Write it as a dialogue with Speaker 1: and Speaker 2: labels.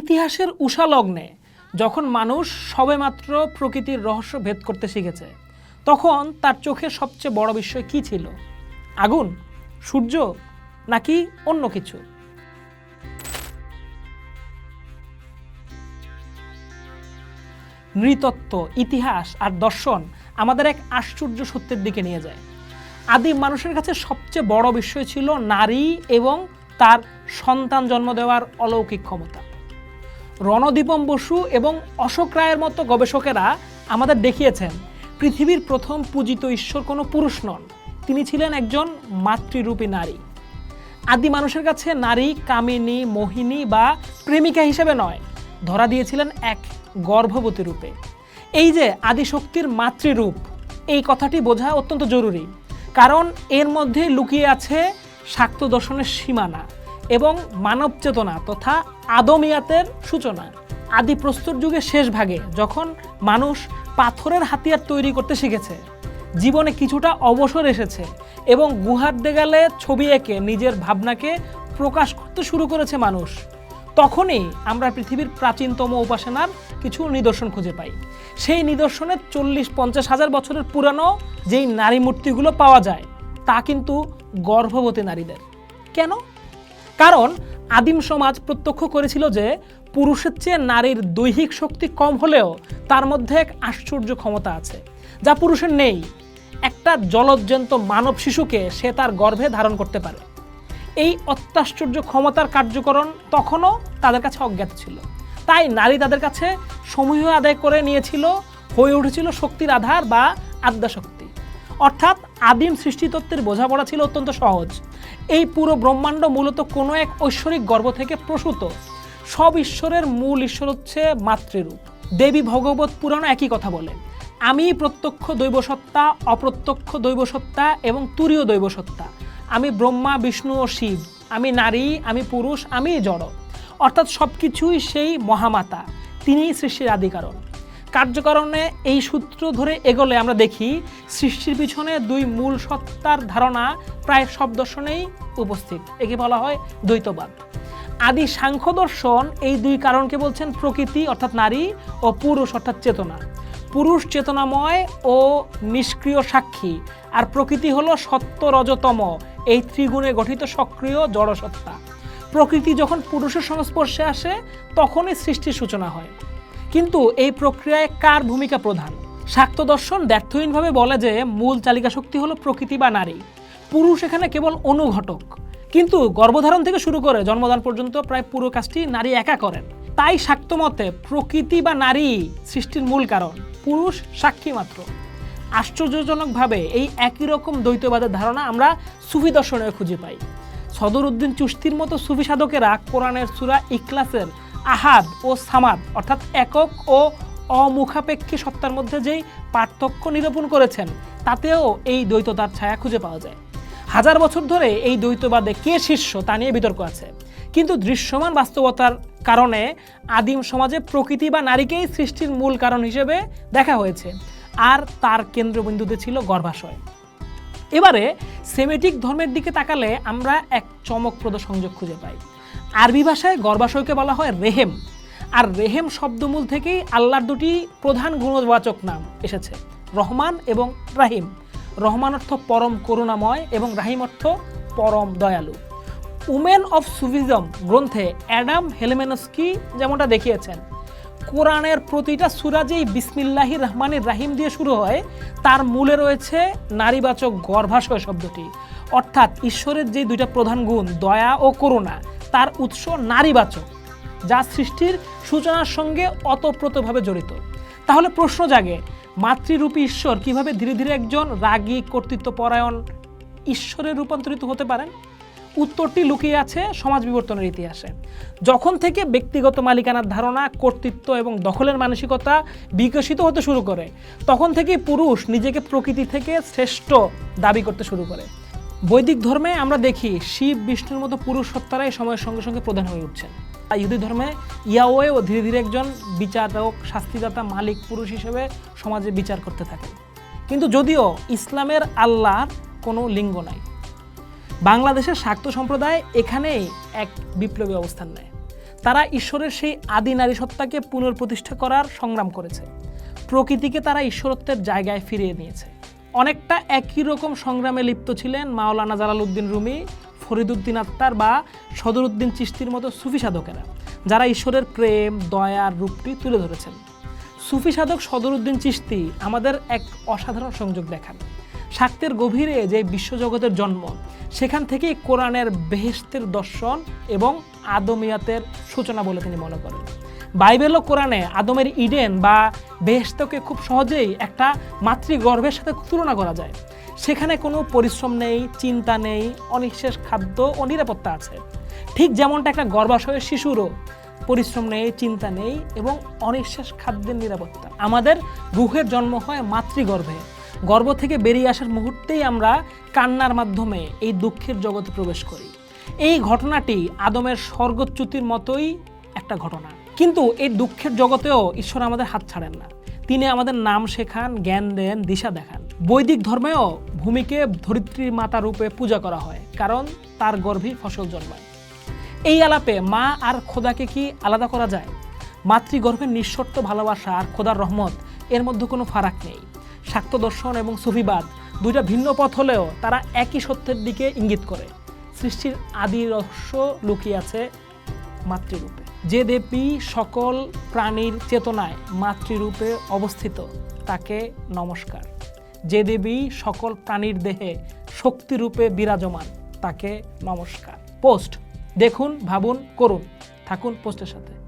Speaker 1: ইতিহাসের উষালগ্নে যখন মানুষ সবেমাত্র প্রকৃতির রহস্য ভেদ করতে শিখেছে, তখন তার চোখে সবচেয়ে বড় বিষয় কি ছিল? আগুন, সূর্য, নাকি অন্য কিছু? নৃতত্ত্ব, ইতিহাস আর দর্শন আমাদের এক আশ্চর্য সত্যের দিকে নিয়ে যায়। আদিম মানুষের কাছে সবচেয়ে বড় বিষয় ছিল নারী এবং তার সন্তান জন্ম দেওয়ার অলৌকিক ক্ষমতা। রণদীপম বসু এবং অশোক রায়ের মতো গবেষকেরা আমাদের দেখিয়েছেন, পৃথিবীর প্রথম পূজিত ঈশ্বর কোনো পুরুষ নন। তিনি ছিলেন একজন মাতৃরূপী নারী। আদি মানুষের কাছে নারী, কামিনী, মোহিনী বা প্রেমিকা হিসেবে নয়, ধরা দিয়েছিলেন এক গর্ভবতী রূপে। এই যে আদিশক্তির মাতৃরূপ, এই কথাটি বোঝা অত্যন্ত জরুরি, কারণ এর মধ্যে লুকিয়ে আছে শাক্ত দর্শনের সীমানা। এবং মানব চেতনা তথা আদমিয়াতের সূচনা আদি প্রস্তর যুগের শেষ ভাগে যখন মানুষ পাথরের হাতিয়ার তৈরি করতে শিখেছে, জীবনে কিছুটা অবসর এসেছে এবং গুহার দেগালে ছবি এঁকে নিজের ভাবনাকে প্রকাশ করতে শুরু করেছে মানুষ, তখনই আমরা পৃথিবীর প্রাচীনতম উপাসনার কিছু নিদর্শন খুঁজে পাই। সেই নিদর্শনে চল্লিশ পঞ্চাশ হাজার বছরের পুরানো যেই নারী মূর্তিগুলো পাওয়া যায়, তা কিন্তু গর্ভবতী নারীদের। কেন? কারণ আদিম সমাজ প্রত্যক্ষ করেছিল যে পুরুষের চেয়ে নারীর দৈহিক শক্তি কম হলেও তার মধ্যে এক আশ্চর্য ক্ষমতা আছে, যা পুরুষের নেই। একটা জলজ্জন্ত মানব শিশুকে সে তার গর্ভে ধারণ করতে পারে। এই অত্যাশ্চর্য ক্ষমতার কার্যকরণ তখনও তাদের কাছে অজ্ঞাত ছিল। তাই নারী তাদের কাছে সমূহ আদায় করে নিয়েছিল, হয়ে উঠেছিল শক্তির আধার বা আদ্যাশক্তি। অর্থাৎ আদিম সৃষ্টিতত্ত্বের বোঝাপড়া ছিল অত্যন্ত সহজ। এই পুরো ব্রহ্মাণ্ড মূলত কোনো এক ঐশ্বরিক গর্ব থেকে প্রসূত। সব ঈশ্বরের মূল ঈশ্বর হচ্ছে মাতৃরূপ। দেবী ভগবত পুরাণও একই কথা বলে। আমি প্রত্যক্ষ দৈবসত্তা, অপ্রত্যক্ষ দৈবসত্তা এবং তুরীয় দৈবসত্তা। আমি ব্রহ্মা, বিষ্ণু ও শিব। আমি নারী, আমি পুরুষ, আমি জড়। অর্থাৎ সব কিছুই সেই মহামাতা। তিনিই সৃষ্টির আদিকারণ। কার্যকারণে এই সূত্র ধরে এগোলে আমরা দেখি, সৃষ্টির পিছনে দুই মূল সত্তার ধারণা প্রায় সব দর্শনেই উপস্থিত। একে বলা হয় দ্বৈতবাদ। আদি সাংখ্য দর্শন এই দুই কারণকে বলছেন প্রকৃতি, অর্থাৎ নারী, ও পুরুষ, অর্থাৎ চেতনা। পুরুষ চেতনাময় ও নিষ্ক্রিয় সাক্ষী, আর প্রকৃতি হলো সত্য রজতম, এই ত্রিগুণে গঠিত সক্রিয় জড়সত্তা। প্রকৃতি যখন পুরুষের সংস্পর্শে আসে, তখনই সৃষ্টির সূচনা হয়। কিন্তু এই প্রক্রিয়ায় কার ভূমিকা প্রধান? শাক্ত দর্শন ব্যর্থহীনভাবে বলে যে মূল চালিকা শক্তি হলো প্রকৃতি বা নারী। পুরুষ এখানে কেবল অনুঘটক। কিন্তু গর্ভধারণ থেকে শুরু করে জন্মদান পর্যন্ত প্রায় পুরো কাজটি নারী একা করেন। তাই শাক্ত মতে প্রকৃতি বা নারী সৃষ্টির মূল কারণ, পুরুষ সাক্ষী মাত্র। আশ্চর্যজনকভাবে এই একই রকম দ্বৈতবাদের ধারণা আমরা সুফি দর্শনে খুঁজে পাই। সদর উদ্দিন চুস্তির মতো সুফি সাধকেরা কোরআনের সুরা ইখলাসের আহাদ ও সামাদ, অর্থাৎ একক ও অমুখাপেক্ষী সত্তার মধ্যে যেই পার্থক্য নিরূপণ করেছেন, তাতেও এই দ্বৈততার ছায়া খুঁজে পাওয়া যায়। হাজার বছর ধরে এই দ্বৈতবাদে কে শীর্ষ তা নিয়ে বিতর্ক আছে। কিন্তু দৃশ্যমান বাস্তবতার কারণে আদিম সমাজে প্রকৃতি বা নারীকেই সৃষ্টির মূল কারণ হিসেবে দেখা হয়েছে, আর তার কেন্দ্রবিন্দুতে ছিল গর্ভাশয়। এবারে সেমেটিক ধর্মের দিকে তাকালে আমরা এক চমকপ্রদ সংযোগ খুঁজে পাই। আরবি ভাষায় গর্ভাশয়কে বলা হয় রেহেম। আর রেহেম শব্দমূল থেকেই আল্লাহর দুটি প্রধান গুণবাচক নাম এসেছে, রহমান এবং রাহিম। রহমান অর্থ পরম করুণাময় এবং রাহিম অর্থ পরম দয়ালু। উমেন অফ সুফিজম গ্রন্থে অ্যাডাম হেলেমেনস্কি যেমনটা দেখিয়েছেন, কোরআনের প্রতিটা সুরাজেই বিসমিল্লাহি রহমানির রাহিম দিয়ে শুরু হয়, তার মূলে রয়েছে নারীবাচক গর্ভাশয় শব্দটি। অর্থাৎ ঈশ্বরের যে দুইটা প্রধান গুণ, দয়া ও করুণা তার উৎস নারীবাচক, যা সৃষ্টির সূচনার সঙ্গে অতপ্রতভাবে জড়িত। তাহলে প্রশ্ন জাগে, মাতৃরূপী ঈশ্বর কীভাবে ধীরে ধীরে একজন রাগী কর্তৃত্বপরায়ণ ঈশ্বরে রূপান্তরিত হতে পারেন? উত্তরটি লুকিয়ে আছে সমাজ বিবর্তনের ইতিহাসে। যখন থেকে ব্যক্তিগত মালিকানার ধারণা, কর্তৃত্ব এবং দখলের মানসিকতা বিকশিত হতে শুরু করে, তখন থেকেই পুরুষ নিজেকে প্রকৃতি থেকে শ্রেষ্ঠ দাবি করতে শুরু করে। বৈদিক ধর্মে আমরা দেখি শিব, বিষ্ণুর মতো পুরুষ সত্তারাই সময়ের সঙ্গে সঙ্গে প্রধান হয়ে উঠছেন। ইহুদি ধর্মে ইয়াওয়ে ও ধীরে ধীরে একজন বিচারক, শাস্তিদাতা, মালিক, পুরুষ হিসেবে সমাজে বিচার করতে থাকে কিন্তু যদিও ইসলামের আল্লাহর কোনো লিঙ্গ নাই, বাংলাদেশের শাক্ত সম্প্রদায় এখানেই এক বিপ্লবী অবস্থান নেয়। তারা ঈশ্বরের সেই আদি নারী সত্তাকে পুনর্প্রতিষ্ঠা করার সংগ্রাম করেছে। প্রকৃতিকে তারা ঈশ্বরত্বের জায়গায় ফিরিয়ে নিয়েছে। অনেকটা একই রকম সংগ্রামে লিপ্ত ছিলেন মাওলানা জালালউদ্দিন রুমি ফরিদুদ্দিন আত্মার বা সদরুদ্দিন চিস্তির মতো সুফি সাধকেরা, যারা ঈশ্বরের প্রেম দয়ার রূপটি তুলে ধরেছেন। সুফি সাধক সদরুদ্দিন চিস্তি আমাদের এক অসাধারণ সংযোগ দেখান। শাক্তের গভীরে যে বিশ্বজগতের জন্ম, সেখান থেকেই কোরআনের বেহেস্তের দর্শন এবং আদমিয়াতের সূচনা বলে তিনি মনে করেন। বাইবেল ও কোরআনে আদমের ইডেন বা বেহেস্তকে খুব সহজেই একটা মাতৃগর্ভের সাথে তুলনা করা যায়। সেখানে কোনো পরিশ্রম নেই, চিন্তা নেই, অনিঃশেষ খাদ্য ও নিরাপত্তা আছে। ঠিক যেমনটা একটা গর্ভাশয়ের শিশুরও পরিশ্রম নেই, চিন্তা নেই এবং অনিঃশ্বাস খাদ্যের নিরাপত্তা। আমাদের রুহের জন্ম হয় মাতৃগর্ভে। গর্ভ থেকে বেরিয়ে আসার মুহূর্তেই আমরা কান্নার মাধ্যমে এই দুঃখের জগতে প্রবেশ করি। এই ঘটনাটি আদমের স্বর্গচ্যুতির মতোই একটা ঘটনা। কিন্তু এই দুঃখের জগতেও ঈশ্বর আমাদের হাত ছাড়েন না। তিনি আমাদের নাম শেখান, জ্ঞান দেন, দিশা দেখান। বৈদিক ধর্মেও ভূমিকে ধরিত্রীর মাতা রূপে পূজা করা হয়, কারণ তার গর্ভে ফসল জন্মায়। এই আলাপে মা আর খোদাকে কি আলাদা করা যায়? মাতৃগর্ভের নিঃশর্ত ভালোবাসা আর খোদার রহমত, এর মধ্যে কোনো ফারাক নেই। শাক্ত দর্শন এবং সুফিবাদ দুইটা ভিন্ন পথ হলেও তারা একই সত্যের দিকে ইঙ্গিত করে। সৃষ্টির আদি রহস্য লুকিয়ে আছে মাতৃরূপে। যে দেবী সকল প্রাণীর চেতনায় মাতৃরূপে অবস্থিত, তাকে নমস্কার। যে দেবী সকল প্রাণীর দেহে শক্তিরূপে বিরাজমান, তাকে নমস্কার। পোস্ট, দেখুন, ভাবুন, করুন। থাকুন পোস্টের সাথে।